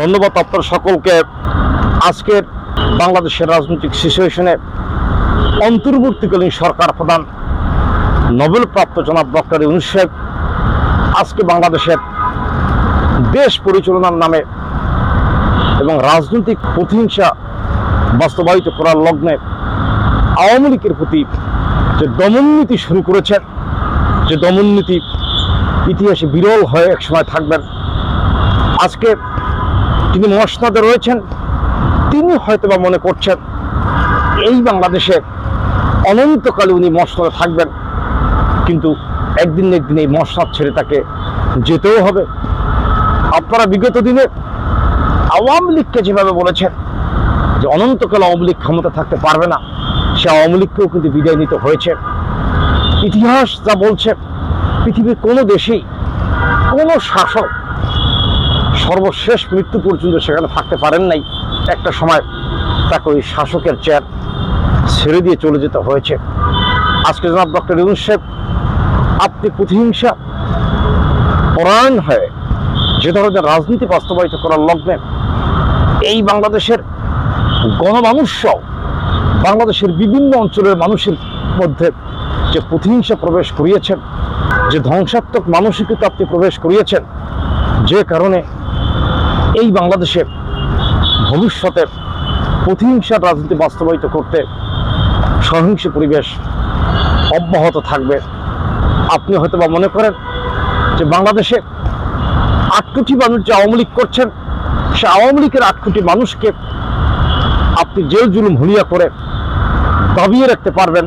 ধন্যবাদ আপনার সকলকে। আজকের বাংলাদেশের রাজনৈতিক সিচুয়েশনে অন্তর্বর্তীকালীন সরকার প্রধান নোবেল প্রাপ্ত জনাব ডক্টর ইউনুস সাহেব, আজকে বাংলাদেশের দেশ পরিচালনার নামে এবং রাজনৈতিক প্রতিহিংসা বাস্তবায়িত করার লগ্নে আওয়ামী লীগের প্রতি যে দমননীতি শুরু করেছেন, যে দমননীতি ইতিহাসে বিরল হয়ে একসময় থাকবেন, আজকে তিনি মসনাদে রয়েছেন, তিনি হয়তোবা মনে করছেন, এই বাংলাদেশে অনন্তকালে উনি মসনাদে থাকবেন। কিন্তু একদিন একদিন এই মসনাদ ছেড়ে তাকে যেতেও হবে। আপনারা বিগত দিনে আওয়ামী লীগকে যেভাবে বলেছেন, যে অনন্তকাল আওয়ামী লীগ ক্ষমতা থাকতে পারবে না, সে আওয়ামী লীগকেও কিন্তু বিদায় নিতে হয়েছে। ইতিহাস যা বলছে, পৃথিবীর কোনো দেশেই কোনো শাসক সর্বশেষ মৃত্যু পর্যন্ত সেখানে থাকতে পারেন নাই। একটা সময় তাকে ওই শাসকের চেয়ার ছেড়ে দিয়ে চলে যেতে হয়েছে। আজকে জনাব ডক্টর ইউনুস সাহেব, আপনি প্রতিহিংসা, পরায়ণ হয়ে যে ধরনের রাজনীতি বাস্তবায়িত করার লগ্নে এই বাংলাদেশের গণমানুষ বাংলাদেশের বিভিন্ন অঞ্চলের মানুষের মধ্যে যে প্রতিহিংসা প্রবেশ করিয়েছেন, যে ধ্বংসাত্মক মানসিকতা আপনি প্রবেশ করিয়েছেন, যে কারণে এই বাংলাদেশে ভবিষ্যতে প্রতিহিংসার রাজনীতি বাস্তবায়িত করতে সহিংস পরিবেশ অব্যাহত থাকবে। আপনি হয়তো বা মনে করেন যে বাংলাদেশে আট কোটি মানুষ যে আওয়ামী লীগ করছেন, সে আওয়ামী লীগের আট কোটি মানুষকে আপনি জেল জুলুম হুলিয়া করে দাবিয়ে রাখতে পারবেন,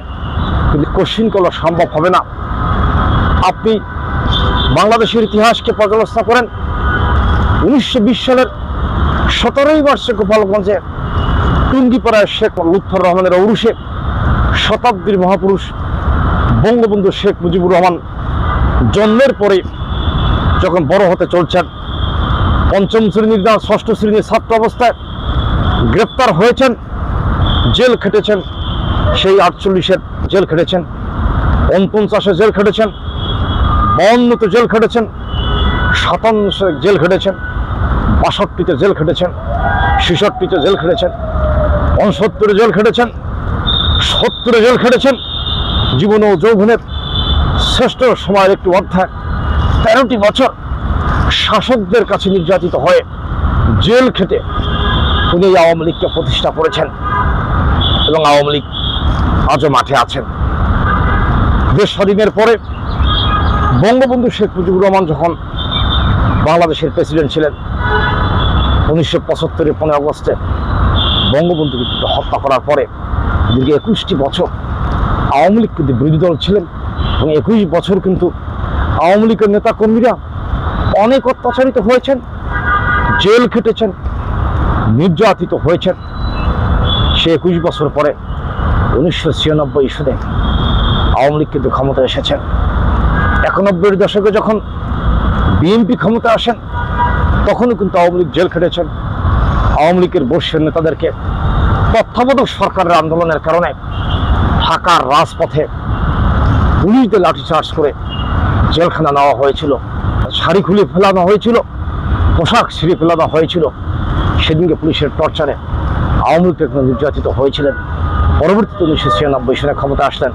কিন্তু কোশ্চিন করা সম্ভব হবে না। আপনি বাংলাদেশের ইতিহাসকে পর্যালোচনা করেন উনিশশো বিশ সালের সতেরোই বর্ষে গোপালগঞ্জে টুঙ্গিপাড়ায় শেখ লুৎফর রহমানের ঔরুষে শতাব্দীর মহাপুরুষ বঙ্গবন্ধু শেখ মুজিবুর রহমান জন্মের পরে যখন বড় হতে চলছেন, পঞ্চম শ্রেণির না ষষ্ঠ শ্রেণির ছাত্র অবস্থায় গ্রেপ্তার হয়েছেন, জেল খেটেছেন, সেই আটচল্লিশের জেল খেটেছেন উনপঞ্চাশে জেল খেটেছেন, বাউন্নতে জেল খেটেছেন সাতান্নশে জেল খেটেছেন, বাষট্টিতে জেল খেটেছেন, ছেষট্টিতে জেল খেটেছেন, উনসত্তরে জেল খেটেছেন, সত্তরে জেল খেটেছেন। জীবন ও যৌবনের শ্রেষ্ঠ সময়ের একটি অধ্যায়। তেরোটি বছর শাসকদের কাছে নির্যাতিত হয়ে জেল খেটে উনি আওয়ামী লীগকে প্রতিষ্ঠা করেছেন এবং আওয়ামী লীগ আজও মাঠে আছেন। দেশ স্বাধীনের পরে বঙ্গবন্ধু শেখ মুজিবুর রহমান যখন বাংলাদেশের প্রেসিডেন্ট ছিলেন উনিশশো পঁচাত্তরের পনেরো আগস্টে বঙ্গবন্ধুকে হত্যা করার পরে দীর্ঘ একুশটি বছর আওয়ামী লীগ কিন্তু বিরোধী দল ছিলেন এবং একুশ বছর কিন্তু আওয়ামী লীগের নেতাকর্মীরা অনেক অত্যাচারিত হয়েছেন, জেল খেটেছেন, নির্যাতিত হয়েছেন। সে একুশ বছর পরে উনিশশো ছিয়ানব্বই ইস্যুতে আওয়ামী লীগ কিন্তু ক্ষমতায় এসেছেন। একানব্বইয়ের দশকে যখন বিএনপি ক্ষমতা আসেন, তখনও কিন্তু আওয়ামী লীগ জেল খেটেছেন। আওয়ামী লীগের বর্ষের নেতাদেরকে তত্ত্বাবধায়ক সরকারের আন্দোলনের কারণে ঢাকার রাজপথে পুলিশদের লাঠিচার্জ করে জেলখানা নেওয়া হয়েছিল। শাড়ি খুলে ফেলানো হয়েছিল, পোশাক ছিঁড়ে ফেলানো হয়েছিল। সেদিনকে পুলিশের টর্চারে আওয়ামী লীগ নির্যাতিত হয়েছিলেন। পরবর্তীতে উনিশশো ছিয়ানব্বই সালে ক্ষমতা আসলেন।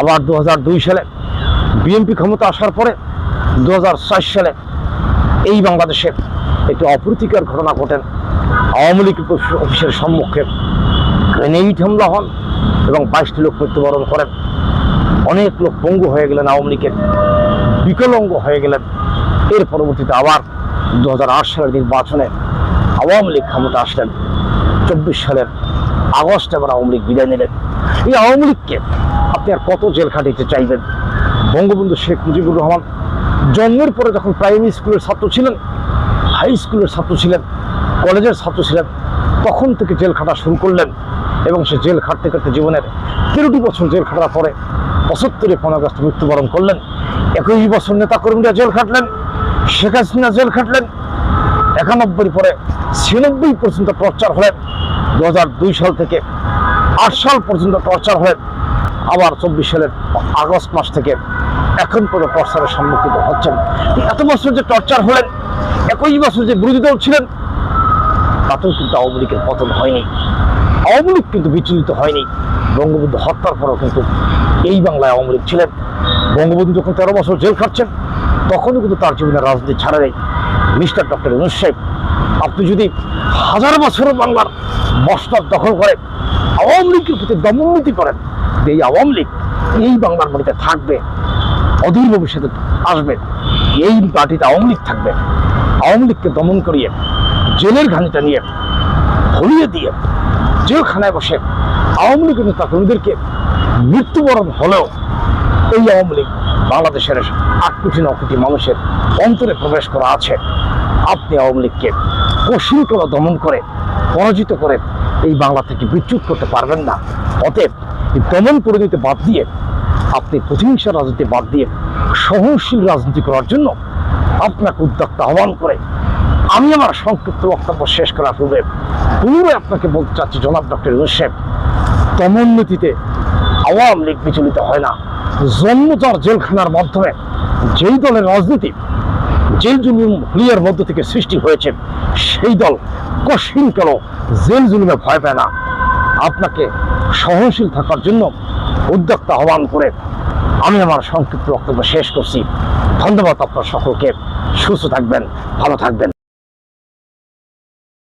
আবার দু সালে বিএনপি ক্ষমতা আসার পরে দু হাজার ছয় সালে এই বাংলাদেশে একটি অপ্রীতিকর ঘটনা ঘটেন আওয়ামী লীগ অফিসের সম্মুখে গ্রেনেড হামলা হন এবং বাইশটি লোক মৃত্যুবরণ করেন। অনেক লোক পঙ্গু হয়ে গেলেন আওয়ামী লীগের, বিকলঙ্গ হয়ে গেলেন। এর পরবর্তীতে আবার দু হাজার আট সালের নির্বাচনে আওয়ামী লীগ ক্ষমতা আসলেন। চব্বিশ সালের আগস্টে আবার আওয়ামী লীগ বিদায় নিলেন। এই আওয়ামী লীগকে আপনি আর কত জেল খাটিতে চাইবেন? বঙ্গবন্ধু শেখ মুজিবুর রহমান জন্মের পরে যখন প্রাইমারি স্কুলের ছাত্র ছিলেন হাই স্কুলের ছাত্র ছিলেন কলেজের ছাত্র ছিলেন, তখন থেকে জেল খাটা শুরু করলেন এবং সে জেল খাটতে খাটতে জীবনের তেরোটি বছর জেল খাটার পরে পঁচাত্তরে পনেরো আগস্ট মৃত্যুবরণ করলেন। একুশ বছর নেতা কর্মীরা জেল খাটলেন, শেখ হাসিনা জেল খাটলেন, একানব্বই পরে ছিয়ানব্বই পর্যন্ত টর্চার হলেন দু হাজার দুই সাল থেকে আট সাল পর্যন্ত টর্চার হলেন, আবার চব্বিশ সালের আগস্ট মাস থেকে এখন পর্যন্ত টর্চারের সম্মুখীন হচ্ছেন। এত বছর যে টর্চার হলেন, একই বছর যে বিরোধী দল ছিলেন, তাতেও কিন্তু আওয়ামী লীগের পতন হয়নি। আওয়ামী লীগ কিন্তু বিচলিত হয়নি। বঙ্গবন্ধু হত্যার পরেও কিন্তু এই বাংলায় আওয়ামী লীগ ছিলেন। বঙ্গবন্ধু যখন তেরো বছর জেল খাটছেন, তখনও কিন্তু তার জীবনের রাজনীতি ছাড়া নেই। মিস্টার ডক্টর ইউনুস সাহেব, আপনি যদি হাজার বছরও বাংলার মসনদ দখল করেন আওয়ামী লীগের প্রতি দমননীতি করেন এই আওয়ামী লীগ এই বাংলার মাটিতে থাকবে অদূর ভবিষ্যতে আসবে। এই পার্টিতে আওয়ামী লীগ থাকবে। আওয়ামী লীগকে দমন করিয়ে, জেলের ঘানিটা নিয়ে ভরিয়ে দিয়ে জেলখানায় বসে আওয়ামী লীগের নেতা কর্মীদেরকে মৃত্যুবরণ হলেও এই আওয়ামী লীগ বাংলাদেশের আট কোটি, ন কোটি মানুষের অন্তরে প্রবেশ করা আছে। আপনি আওয়ামী লীগকে কশিনকলা দমন করে, পরাজিত করে এই বাংলা থেকে বিচ্যুত করতে পারবেন না। অতএব দমন করে দিতে বাদ দিয়ে আপনি প্রতিহিংসা রাজনীতি বাদ দিয়ে সহনশীল রাজনীতি করার জন্য আপনাকে উদ্যোক্তা আহ্বান করে আমি আমার সংক্ষিপ্ত বক্তব্য শেষ করার পূর্বে পুনরায় আপনাকে বলতে চাচ্ছি, জনাব ডক্টর সাহেব দমন আওয়ামী লীগ বিচলিত হয় না। জন্মচার জেলখানার মাধ্যমে যেই দলের রাজনীতি, জেল জুলুম হুলিয়ার মধ্য থেকে সৃষ্টি হয়েছে, সেই দল কশিন কেন জেল জুলুমে ভয় পায় না। আপনাকে সহনশীল থাকার জন্য উদ্যোক্তা আহ্বান করে আমি আমার সংক্ষিপ্ত বক্তব্য শেষ করছি। ধন্যবাদ আপনার সকলকে। সুস্থ থাকবেন, ভালো থাকবেন।